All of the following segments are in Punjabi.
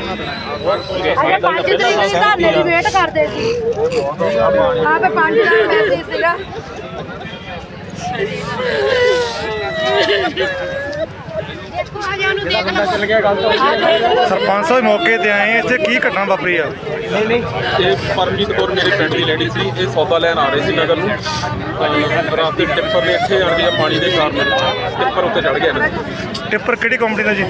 ਅਜੇ 5 ਤਰੀਕ ਨੂੰ ਧਰਨੇ ਦੀ ਵੇਟ ਕਰਦੇ ਸੀ। ਆਪੇ 5 ਦਾ ਮੈਸੇਜ ਸੀਗਾ। ਦੇਖੋ ਆ ਜਾ ਨੂੰ ਦੇਖ ਲਓ। ਸਰਪੰਚ ਸਾਹਿਬ ਮੌਕੇ ਤੇ ਆਏ ਇੱਥੇ ਕੀ ਘਟਨਾ ਵਾਪਰੀ ਆ? ਇਹ ਪਰਮਜੀਤ ਕੌਰ ਮੇਰੀ ਫਰੈਂਡ ਦੀ ਲੇਡੀ ਸੀ ਇਹ ਸੌਦਾ ਲੈਣ ਆ ਰਹੇ ਸੀ ਨਗਰ ਨੂੰ। ਤਾਂ ਰਾਤ ਦੇ ਟਿੱਪਰ ਨੇ ਇੱਥੇ ਆਣ ਕੇ ਪਾਣੀ ਦੇ ਕਾਰਨ ਟਿੱਪਰ ਉੱਤੇ ਚੜ ਗਿਆ ਨਾ ਟਿੱਪਰ ਕਿਹੜੀ ਕੰਪਨੀ ਦਾ ਜੀ?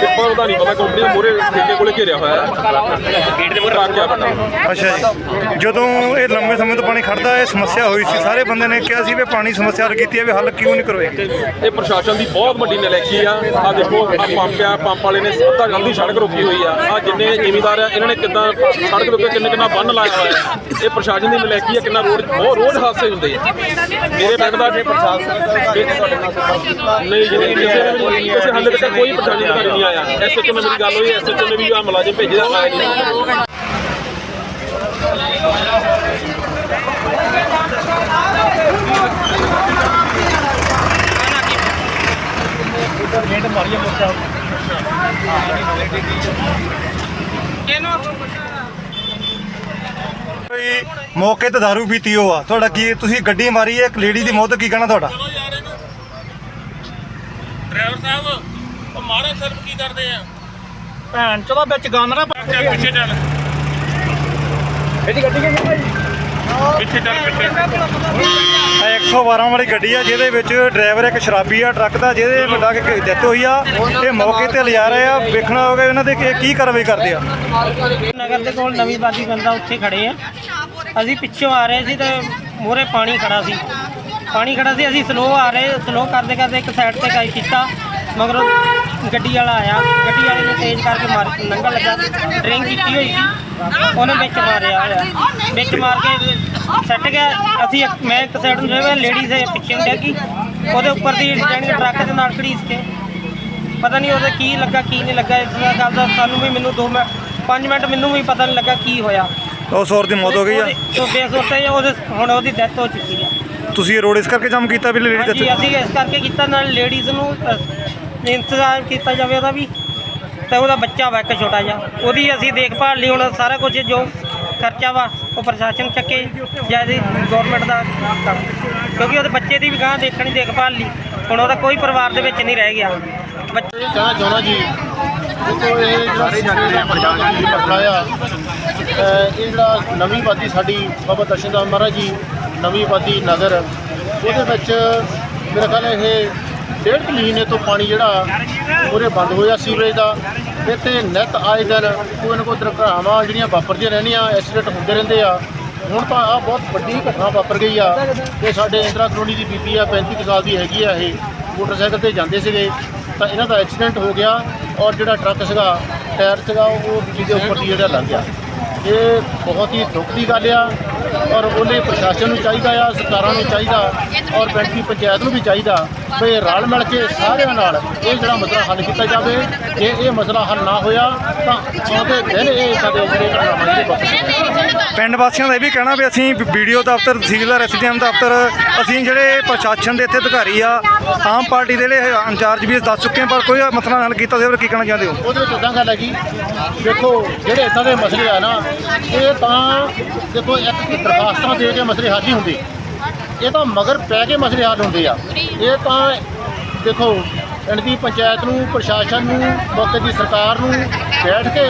ਟਿੱਪਰ ਦਾ ਨਹੀਂ ਪਤਾ ਕੰਪਨੀ ਦੇ ਮੂਹਰੇ ਠੇਕੇ ਕੋਲੇ ਘੇਰਿਆ ਹੋਇਆ। ਹੈ ਗੇਟ ਦੇ ਮੂਹਰੇ ਰੱਖ ਗਿਆ ਬੰਦਾ ਅੱਛਾ ਜੀ। ਜਦੋਂ ਇਹ ਲੰਬੇ ਸਮੇਂ ਤੋਂ ਪਾਣੀ ਖੜਦਾ ਇਹ ਸਮੱਸਿਆ ਹੋਈ ਸੀ ਸਾਰੇ ਬੰਦੇ ਨੇ ਕਿਹਾ ਸੀ ਵੀ ਪਾਣੀ ਸਮੱਸਿਆ ਹੱਲ ਕੀਤੀ ਹੈ ਵੀ ਹੱਲ ਕਿਉਂ ਨਹੀਂ ਕਰਵਾਏ ਇਹ ਪ੍ਰਸ਼ਾਸਨ ਦੀ ਬਹੁਤ ਵੱਡੀ ਨਲੈਕੀ ਆ। ਆ ਦੇਖੋ ਆ ਪੰਪ ਆ ਪੰਪ ਵਾਲੇ ਨੇ ਅੱਧਾ ਗੰਦੀ ਸੜਕ ਰੋਕੀ ਹੋਈ ਆ। ਆ ਜਿੰਨੇ ਜ਼ਿਮੀਦਾਰ ਆ ਇਹਨਾਂ ਨੇ ਕਿੱਦਾਂ ਸੜਕ ਦੇ ਉੱਤੇ ਕਿੰਨੇ ਕਿੰਨਾ ਬੰਨ ਲਾਇਆ ਹੋਇਆ। ਇਹ ਪ੍ਰਸ਼ਾਸਨ ਦੀ ਨਲੈਕੀ ਆ ਕਿੰਨਾ ਰੋਡ ਬਹੁਤ ਰੋਜ਼ ਹਾਦਸੇ ਹੁੰਦੇ ਆ। ਮੇਰੇ ਪਿੰਡ ਦਾ ਜੇ ਪ੍ਰਸ਼ਾਸਨ ਨਹੀਂ ਜੀ ਨਹੀਂ, ਕਿਸੇ ਨੇ ਵੀ ਕਿਸੇ ਹਾਲੇ ਤੱਕ ਕੋਈ ਪ੍ਰਸ਼ਾਸਨ ਅਧਿਕਾਰੀ ਨਹੀਂ ਆਇਆ। ਐਸਐਚਓ ਨਾਲ ਮੇਰੀ ਗੱਲ ਹੋਈ ਐਸਐਚਓ ਨੇ ਵੀ ਆ ਮੁਲਾਜ਼ਮ ਭੇਜਿਆ ਆਇਆ ਨਹੀਂ। ਕੋਈ ਮੌਕੇ ਤੇ ਦਾਰੂ ਪੀਤੀ ਹੋ ਆ। ਤੁਹਾਡਾ ਕੀ ਤੁਸੀਂ ਗੱਡੀ ਮਾਰੀ ਹੈ? ਇੱਕ ਲੇਡੀ ਦੀ ਮੌਤ ਕੀ ਕਹਿਣਾ ਤੁਹਾਡਾ? ਡਰਾਈਵਰ ਸਾਹਿਬ ਉਹ ਮਾਰੇ ਸਿਰਫ ਕੀ ਕਰਦੇ ਆ? ਭੈਣ ਚਲੋ ਵਿੱਚ ਗੰਦ ਨਾ ਚੱਲ ਪਿੱਛੇ ਚੱਲ। ਇਹਦੀ ਗੱਡੀ ਕਿਹੜੀ ਭਾਈ? ਪਿੱਛੇ ਚੱਲ ਪਿੱਛੇ। 112 ਵਾਲੀ ਗੱਡੀ ਆ ਜਿਹਦੇ ਵਿੱਚ ਡਰਾਈਵਰ ਇੱਕ ਸ਼ਰਾਬੀ ਆ ਟਰੱਕ ਦਾ ਜਿਹਦੇ ਵੱਡਾ ਕਿ ਡੈਥ ਹੋਈ ਆ ਇਹ ਮੌਕੇ ਤੇ ਲਿਜਾ ਰਹੇ ਆ। ਵੇਖਣਾ ਹੋਗਾ ਇਹਨਾਂ ਦੇ ਕੀ- ਕੀ ਕਾਰਵਾਈ ਕਰਦੇ ਆ। ਨਗਰ ਦੇ ਕੋਲ ਨਵੀਂ ਬਾਦੀ ਬੰਦਾ ਉੱਥੇ ਖੜੇ ਆ। ਅਸੀਂ ਪਿੱਛੋਂ ਆ ਰਹੇ ਸੀ ਤੇ ਮੂਹਰੇ ਪਾਣੀ ਖੜਾ ਸੀ। ਪਾਣੀ ਖੜਾ ਸੀ ਅਸੀਂ ਸਲੋ ਆ ਰਹੇ ਸਲੋ ਕਰਦੇ ਕਰਦੇ ਇੱਕ ਸਾਈਡ ਤੇ ਕਾਈ ਕੀਤਾ ਮਗਰ ਗੱਡੀ ਵਾਲਾ ਆਇਆ ਗੱਡੀ ਵਾਲੇ ਨੇ ਤੇਜ਼ ਕਰਕੇ ਮਾਰ ਨੰਗਾ ਲੱਗਾ ਡਰਿੰਕ ਕੀਤੀ ਹੋਈ ਸੀ ਉਹਨੇ ਵਿੱਚ ਮਾਰਿਆ ਹੋਇਆ ਵਿੱਚ ਮਾਰ ਕੇ ਸੱਟ ਗਿਆ ਅਸੀਂ ਇੱਕ- ਮੈਂ ਇੱਕ ਸਾਈਡ ਨੂੰ ਜਿਹੜਾ ਲੇਡੀ ਸੇ ਪਿੱਛੇ ਨੂੰ ਡਿੱਗੀ ਉਹਦੇ ਉੱਪਰ ਦੀ ਜਾਣੀ ਕਿ ਟਰੱਕ ਦੇ ਨਾਲ ਘੜੀਸ ਕੇ ਪਤਾ ਨਹੀਂ ਉਹਦੇ ਕੀ ਲੱਗਾ ਕੀ ਨਹੀਂ ਲੱਗਾ ਇਸ ਗੱਲ ਦਾ ਸਾਨੂੰ ਵੀ ਮੈਨੂੰ 2 ਮਿੰਟ 5 ਮਿੰਟ ਮੈਨੂੰ ਵੀ ਪਤਾ ਨਹੀਂ ਲੱਗਾ ਕੀ ਹੋਇਆ। ਉਸ ਔਰ ਦੀ ਮੌਤ ਹੋ ਗਈ ਆ। ਤੋਂ ਬੇਸੋਤੇ ਉਹਦੇ ਹੁਣ ਉਹਦੀ ਡੈਥ ਹੋ ਚੁੱਕੀ ਹੈ ਤੁਸੀਂ ਇਹ ਰੋਡ ਇਸ ਕਰਕੇ ਜਾਮ ਕੀਤਾ ਵੀ ਲੇਡੀ ਹਾਂਜੀ ਅਸੀਂ ਇਸ ਕਰਕੇ ਕੀਤਾ ਨਾਲ ਲੇਡੀਜ਼ ਨੂੰ ਅ, ਇੰਤਜ਼ਾਮ ਕੀਤਾ ਜਾਵੇ ਉਹਦਾ ਵੀ ਤੇ ਉਹਦਾ ਬੱਚਾ ਵਾ ਇੱਕ ਛੋਟਾ ਜਿਹਾ। ਉਹਦੀ ਅਸੀਂ ਦੇਖਭਾਲ ਲਈ ਹੁਣ ਸਾਰਾ ਕੁਝ ਜੋ ਖਰਚਾ ਵਾ ਉਹ ਪ੍ਰਸ਼ਾਸਨ ਚੱਕੇ ਜਾਂ ਇਹਦੀ ਗਵਰਨਮੈਂਟ ਦਾ। ਕੰਮ ਕਿਉਂਕਿ ਉਹਦੇ ਬੱਚੇ ਦੀ ਵੀ ਗਾਂ ਦੇਖਣੀ ਦੇਖਭਾਲ ਲਈ ਹੁਣ ਉਹਦਾ ਕੋਈ ਪਰਿਵਾਰ ਦੇ ਵਿੱਚ ਨਹੀਂ ਰਹਿ ਗਿਆ। ਬੱਚੇ ਕਹਿਣਾ ਚਾਹੁੰਦਾ ਜੀ। ਦੇਖੋ ਇਹ ਜਿਹੜਾ ਸਿੱਖੇ ਦਾ ਪ੍ਰਸ਼ਾਸਨ ਦੀ ਮਸਲਾ ਆ। ਅਹ ਇਹ ਜਿਹੜਾ ਨਵੀਂ ਬਾਦੀ ਸਾਡੀ ਬਾਬਾ ਦਰਸ਼ਨ ਦਾਸ ਮਹਾਰਾਜ ਜੀ ਨਵੀਂ ਬਾਦੀ ਨਗਰ, ਉਹਦੇ ਵਿੱਚ ਮੇਰਾ ਖਿਆਲ ਇਹ ਡੇਢ ਕੁ ਮਹੀਨੇ ਤੋਂ ਪਾਣੀ ਜਿਹੜਾ ਪੂਰੇ ਬੰਦ ਹੋਇਆ ਸੀਵਰੇਜ ਦਾ। ਇੱਥੇ ਨਿਤ ਆਏ ਦਿਨ ਕੋਈ ਨਾ ਕੋਈ ਦੁਰਘਟਨਾਵਾਂ ਜਿਹੜੀਆਂ ਵਾਪਰਦੀਆਂ ਰਹਿੰਦੀਆਂ ਐਕਸੀਡੈਂਟ ਹੁੰਦੇ ਰਹਿੰਦੇ ਆ। ਹੁਣ ਤਾਂ ਆ ਬਹੁਤ ਵੱਡੀ ਘਟਨਾ ਵਾਪਰ ਗਈ ਆ ਕਿ ਸਾਡੇ ਇੰਦਰਾ ਕਲੋਨੀ ਦੀ ਬੀਬੀ ਆ 35 ਕੁ ਸਾਲ ਦੀ ਹੈਗੀ ਆ ਇਹ। ਮੋਟਰਸਾਈਕਲ ਤੇ ਜਾਂਦੇ ਸੀਗੇ, ਤਾਂ ਇਹਨਾਂ ਦਾ ਐਕਸੀਡੈਂਟ ਹੋ ਗਿਆ ਔਰ ਜਿਹੜਾ ਟਰੱਕ ਸੀਗਾ, ਟਾਇਰ ਸੀਗਾ, ਉਹ ਬਿਜਲੀ ਦੇ ਉੱਪਰ ਦੀ ਜਿਹੜਾ ਲੱਗ ਗਿਆ। ਇਹ ਬਹੁਤ ਹੀ ਦੁੱਖ ਦੀ ਗੱਲ ਆ। ਔਰ ਉਹਨੇ ਪ੍ਰਸ਼ਾਸਨ ਨੂੰ ਚਾਹੀਦਾ ਆ, ਸਰਕਾਰਾਂ ਨੂੰ ਚਾਹੀਦਾ ਔਰ ਪਿੰਡ ਦੀ ਪੰਚਾਇਤ ਨੂੰ ਵੀ ਚਾਹੀਦਾ। ਵੀ ਰਲ ਮਿਲ ਕੇ ਸਾਰਿਆਂ ਨਾਲ ਇਹ ਜਿਹੜਾ ਮਸਲਾ ਹੱਲ ਕੀਤਾ ਜਾਵੇ। ਜੇ ਇਹ ਮਸਲਾ ਹੱਲ ਨਾ ਹੋਇਆ ਤਾਂ ਆਉਂਦੇ ਦਿਨ ਇਹ ਸਾਡੇ ਜਿਹੜੇ ਘਟਨਾਵਾਂ ਜਿਹੜੇ ਵਾਪਰ ਪਿੰਡ ਵਾਸੀਆਂ ਦਾ ਇਹ ਵੀ ਕਹਿਣਾ ਵੀ ਅਸੀਂ ਵੀਡੀਓ ਦਫ਼ਤਰ ਤਹਿਸੀਲਦਾਰ ਐਸਡੀਐਮ ਦਫ਼ਤਰ ਅਸੀਂ ਜਿਹੜੇ ਪ੍ਰਸ਼ਾਸਨ ਦੇ ਇੱਥੇ ਅਧਿਕਾਰੀ ਆ ਆਮ ਪਾਰਟੀ ਦੇ ਜਿਹੜੇ ਇੰਚਾਰਜ ਵੀ ਦੱਸ ਚੁੱਕੇ ਆ ਪਰ ਕੋਈ ਮਸਲਾ ਹੱਲ ਕੀਤਾ ਸੀ ਕੀ ਕਹਿਣਾ ਚਾਹੁੰਦੇ ਹੋ? ਉਹਦੇ ਵਿੱਚ ਉਦਾਂ ਗੱਲ ਹੈਗੀ ਦੇਖੋ ਜਿਹੜੇ ਇਦਾਂ ਦੇ ਮਸਲੇ ਆ ਨਾ ਇਹ ਤਾਂ ਦੇਖੋ ਇੱਕ ਦਰਖਾਸਤਾਂ ਦੇ ਕੇ ਮਸਲੇ ਹੱਲ ਨਹੀਂ ਹੁੰਦੇ। ਇਹ ਤਾਂ ਮਗਰ ਪੈ ਕੇ ਮਸਲੇ ਹੱਲ ਹੁੰਦੇ ਆ। ਇਹ ਤਾਂ ਦੇਖੋ ਪਿੰਡ ਦੀ ਪੰਚਾਇਤ ਨੂੰ, ਪ੍ਰਸ਼ਾਸਨ ਨੂੰ, ਮੌਕੇ ਦੀ ਸਰਕਾਰ ਨੂੰ ਬੈਠ ਕੇ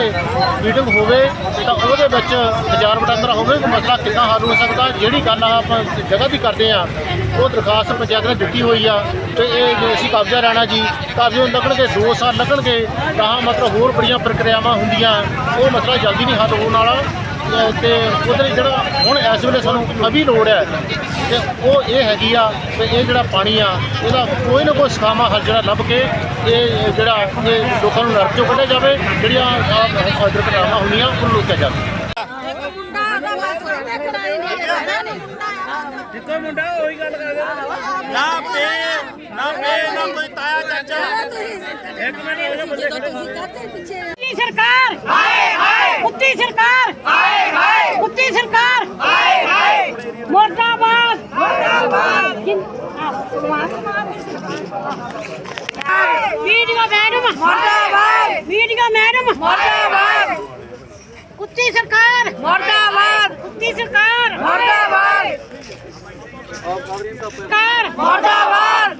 ਮੀਟਿੰਗ ਹੋਵੇ ਤਾਂ ਉਹਦੇ ਵਿੱਚ ਵਿਚਾਰ ਵਟਾਂਦਰਾ ਹੋਵੇ ਕਿ ਮਸਲਾ ਕਿੱਦਾਂ ਹੱਲ ਹੋ ਸਕਦਾ, ਜਿਹੜੀ ਗੱਲ ਆ ਆਪਾਂ ਜਗ੍ਹਾ ਦੀ ਕਰਦੇ ਆ, ਉਹ ਦਰਖਾਸਤ ਪੰਚਾਇਤ ਨੇ ਦਿੱਤੀ ਹੋਈ ਆ ਤੇ ਇਹ ਜੇ ਅਸੀਂ ਕਬਜ਼ਾ ਰਹਿਣਾ ਜੀ, ਕਬਜ਼ੇ ਨੂੰ ਲੱਗਣਗੇ 2 ਸਾਲ ਲੱਗਣਗੇ, ਤਾਂ ਮਤਲਬ ਹੋਰ ਬੜੀਆਂ ਪ੍ਰਕਿਰਿਆਵਾਂ ਹੁੰਦੀਆਂ, ਉਹ ਮਸਲਾ ਜਲਦੀ ਨਹੀਂ ਹੱਲ ਹੋਣ ਵਾਲਾ। ਤੇ ਉਹਦੇ ਜਿਹੜਾ ਹੁਣ ਇਸ ਵੇਲੇ ਸਾਨੂੰ ਅਭੀ ਲੋੜ ਹੈ ਤੇ ਉਹ ਇਹ ਹੈਗੀ ਆ ਕਿ ਇਹ ਜਿਹੜਾ ਪਾਣੀ ਆ ਇਹਦਾ ਕੋਈ ਨਾ ਕੋਈ ਸਖਾਮਾ ਹੱਲ ਜਿਹੜਾ ਲੱਭ ਕੇ ਇਹ ਜਿਹੜਾ ਇਹ ਲੋਕਾਂ ਨੂੰ ਨਰਕ ਚੋਂ ਕੱਢਿਆ ਜਾਵੇ ਜਿਹੜੀਆਂ ਆਹ ਦੁਰਘਟਨਾਵਾਂ ਹੁੰਦੀਆਂ ਉਹਨੂੰ ਰੋਕਿਆ ਜਾਵੇ। ਜਿੱਕੋ ਮੁੰਡਾ ਉਹੀ ਗੱਲ ਕਰਦਾ ਨਾ ਪੇ ਨਾ ਪੇ ਨਾ ਕੋਈ ਤਾਇਆ ਚਾਚਾ। ਇੱਕ ਮਿੰਟ ਹੋ ਜਾ ਬੰਦੇ ਖੜੇ ਸਰਕਾਰ ਹਾਏ ਹਾਏ ਕੁੱਤੀ ਸਰਕਾਰ ਹਾਏ ਹਾਏ ਕੁੱਤੀ ਸਰਕਾਰ ਹਾਏ ਹਾਏ ਮੁਰਦਾਬਾਦ ਮੁਰਦਾਬਾਦ ਵੀਡੀਓ ਮੈਡਮ। ਮਰਦਾਬਾਦ। Video madam. ਮਰਦਾਬਾਦ। ਕੁੱਤੀ ਸਰਕਾਰ। ਮਰਦਾਬਾਦ। ਕੁੱਤੀ ਸਰਕਾਰ। ਮਰਦਾਬਾਦ। ਸਰਕਾਰ। ਮਰਦਾਬਾਦ।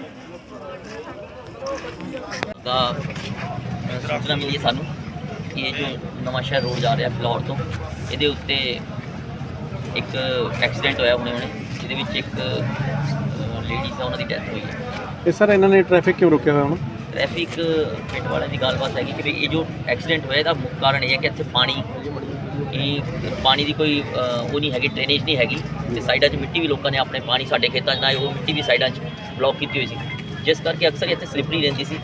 ਦਾ ਸੂਚਨਾ ਮਿਲੀ ਸਾਨੂੰ ਕਿ ਇਹ ਜੋ ਨਵਾਂ ਸ਼ਹਿਰ ਰੋਡ ਜਾ ਰਿਹਾ ਫਲੋਰ ਤੋਂ ਇਹਦੇ ਉੱਤੇ ਇੱਕ ਐਕਸੀਡੈਂਟ ਹੋਇਆ ਹੁਣੇ ਹੁਣੇ ਜਿਹਦੇ ਵਿੱਚ ਇੱਕ ਲੇਡੀ ਸੀ ਉਹਨਾਂ ਦੀ ਡੈਥ ਹੋਈ ਹੈ। ਇਹ ਸਰ ਇਹਨਾਂ ਨੇ ਟ੍ਰੈਫਿਕ ਕਿਉਂ ਰੋਕਿਆ ਹੋਇਆ ਹੁਣ? ਟ੍ਰੈਫਿਕ ਪਿੰਡ ਵਾਲਿਆਂ ਦੀ ਗੱਲਬਾਤ ਹੈਗੀ ਕਿ ਵੀ ਇਹ ਜੋ ਐਕਸੀਡੈਂਟ ਹੋਇਆ ਇਹਦਾ ਮੁੱਖ ਕਾਰਨ ਇਹ ਹੈ ਕਿ ਇੱਥੇ ਪਾਣੀ ਇਹ ਪਾਣੀ ਦੀ ਕੋਈ ਉਹ ਨਹੀਂ ਹੈਗੀ ਡਰੇਨੇਜ ਨਹੀਂ ਹੈਗੀ ਤੇ ਸਾਈਡਾਂ 'ਚ ਮਿੱਟੀ ਵੀ ਲੋਕਾਂ ਨੇ ਆਪਣੇ ਪਾਣੀ ਸਾਡੇ ਖੇਤਾਂ 'ਚ ਨਾ, ਉਹ ਮਿੱਟੀ ਵੀ ਸਾਈਡਾਂ 'ਚ ਬਲੌਕ ਕੀਤੀ ਹੋਈ ਸੀ। ਜਿਸ ਕਰਕੇ ਅਕਸਰ ਇੱਥੇ ਸਲਿਪਰੀ ਰਹਿੰਦੀ ਸੀ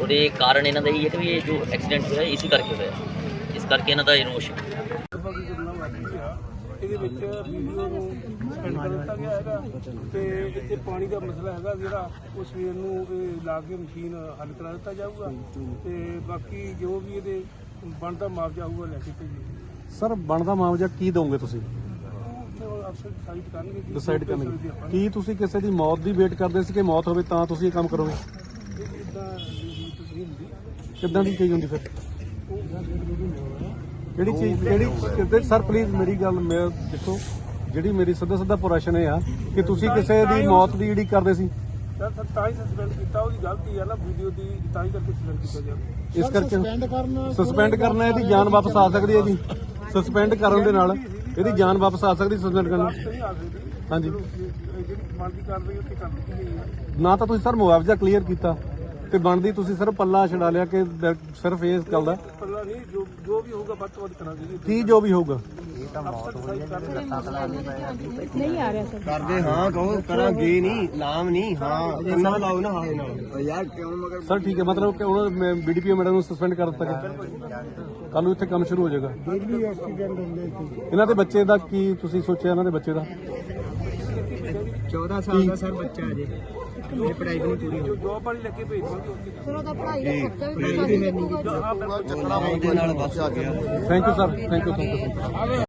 ਉਹਦੇ ਕਾਰਨ ਇਹਨਾਂ ਦਾ ਇਹ ਹੈ ਕਿ ਵੀ ਇਹ ਜੋ ਐਕਸੀਡੈਂਟ ਹੋਇਆ, ਇਸੇ ਕਰਕੇ ਹੋਇਆ। ਇਸ ਕਰਕੇ ਇਹਨਾਂ ਦਾ ਇਹ ਰੋਸ਼ ਇਹਦੇ ਵਿੱਚ ਵੀਡੀਓ ਨੂੰ ਸਪੈਂਡ ਕਰ ਦਿੱਤਾ ਗਿਆ ਹੈਗਾ ਤੇ ਇੱਥੇ ਪਾਣੀ ਦਾ ਮਸਲਾ ਹੈਗਾ ਜਿਹੜਾ ਉਹ ਸਵੇਰ ਨੂੰ ਇਹ ਲਾ ਕੇ ਮਸ਼ੀਨ ਹੱਲ ਕਰਾ ਦਿੱਤਾ ਜਾਊਗਾ ਤੇ ਬਾਕੀ ਜੋ ਵੀ ਇਹਦੇ ਬਣਦਾ ਮੁਆਵਜ਼ਾ ਹੋਊਗਾ ਲੈ ਕੇ ਭੇਜੀ ਸਰ ਬਣਦਾ ਮਾਮਲਾ ਕੀ ਦੋਗੇ ਤੁਸੀਂ? ਉਹ ਅਫਸਰ ਡਿਸਾਈਡ ਕਰਨਗੇ ਕਿ ਡਿਸਾਈਡ ਕਰਨਗੇ। ਤੁਸੀਂ ਕਿਸੇ ਦੀ ਮੌਤ ਦੀ ਵੇਟ ਕਰਦੇ ਸੀ ਕਿ ਮੌਤ ਹੋਵੇ ਤਾਂ ਤੁਸੀਂ ਇਹ ਕੰਮ ਕਰੋਗੇ? ਇਦਾਂ ਦੀ ਤੁਸੀਂ ਹੁੰਦੀ। ਕਿੱਦਾਂ ਦੀ ਚੀਜ਼ ਹੁੰਦੀ ਫਿਰ? ਕਿਹੜੀ ਚੀਜ਼ ਕਿਹੜੀ ਕਿਤੇ ਸਰ ਪਲੀਜ਼ ਮੇਰੀ ਗੱਲ ਮੈਂ ਦੇਖੋ ਜਿਹੜੀ ਮੇਰੀ ਸਿੱਧਾ ਸਿੱਧਾ ਪ੍ਰਸ਼ਨ ਇਹ ਆ ਕਿ ਤੁਸੀਂ ਕਿਸੇ ਦੀ ਮੌਤ ਦੀ ਜਿਹੜੀ ਕਰਦੇ ਸੀ। ਤਾਂ ਤਾਂ- ਤਾਂ ਹੀ ਸਸਪੈਂਡ ਕੀਤਾ ਉਹਦੀ ਗਲਤੀ ਹੈ ਨਾ ਵੀਡੀਓ ਦੀ ਤਾਂ ਹੀ ਕਰਕੇ ਸਸਪੈਂਡ ਕੀਤਾ ਜਾਵੇ ਇਸ ਕਰਕੇ ਸਸਪੈਂਡ ਕਰਨਾ ਸਸਪੈਂਡ ਕਰਨਾ ਇਹਦੀ ਜਾਨ ਵਾਪਸ ਆ ਸਕਦੀ ਹੈ ਜੀ। ਸਸਪੈਂਡ ਕਰਨ ਦੇ ਨਾਲ ਇਹਦੀ ਜਾਨ ਵਾਪਸ ਆ ਸਕਦੀ ਸਸਪੈਂਡ ਕਰਨ ਹਾਂਜੀ। ਜਿਹੜੀ ਕਾਰਵਾਈ ਕਰ ਦਿੱਤੀ ਗਈ ਨਾ ਤਾਂ ਤੁਸੀਂ ਸਰ ਮੁਆਵਜ਼ਾ ਕਲੀਅਰ ਕੀਤਾ। ਤੇ ਬਣਦੀ ਤੁਸੀਂ ਸਿਰਫ ਪੱਲਾ ਛਡਾ ਲਿਆ ਕਿ ਸਿਰਫ ਇਸ ਗੱਲ ਦਾ ਪੱਲਾ ਨਹੀਂ ਜੋ ਜੋ ਵੀ ਹੋਊਗਾ ਵੱਧ ਤੋਂ ਵੱਧ ਕਰਾਂਗੇ ਜੀ। ਕੀ ਜੋ ਵੀ ਹੋਊਗਾ? ਕਰਦੇ ਹਾਂ ਕਹੋ ਕਰਾਂਗੇ ਨਹੀਂ ਨਾਮ ਨਹੀਂ ਹਾਂ ਕੰਨਾ ਲਾਓ ਨਾ ਹਾਏ ਨਾਲ। ਯਾਰ ਕਿਉਂ ਮਗਰ ਸਰ ਠੀਕ ਹੈ ਮਤਲਬ ਕਿ ਉਹਨਾਂ ਬੀਡੀਪੀਓ ਮੈਡਮ ਨੂੰ ਸਸਪੈਂਡ ਕਰ ਦਿੱਤਾ ਕੱਲ ਨੂੰ ਇੱਥੇ ਕੰਮ ਸ਼ੁਰੂ ਹੋ ਜਾਏਗਾ। ਇਹਨਾਂ ਦੇ ਬੱਚੇ ਦਾ ਕੀ ਤੁਸੀਂ ਸੋਚਿਆ ਇਹਨਾਂ ਦੇ ਬੱਚੇ ਦਾ? 14 ਸਾਲ ਦਾ ਸਰ ਬੱਚਾ ਹੈ ਜੀ ਇਹ ਪੜਾਈ ਵੀ ਨਹੀਂ ਪੂਰੀ ਜੋ ਜੋਬ ਵਾਲੀ ਲੱਗੇ ਭੇਜ ਦਾਂਗੇ ਉੱਥੇ। ਚੱਕਣਾ ਉਹਦੇ ਨਾਲ ਬਸ ਆ ਗਿਆ। Thank you sir thank you thank you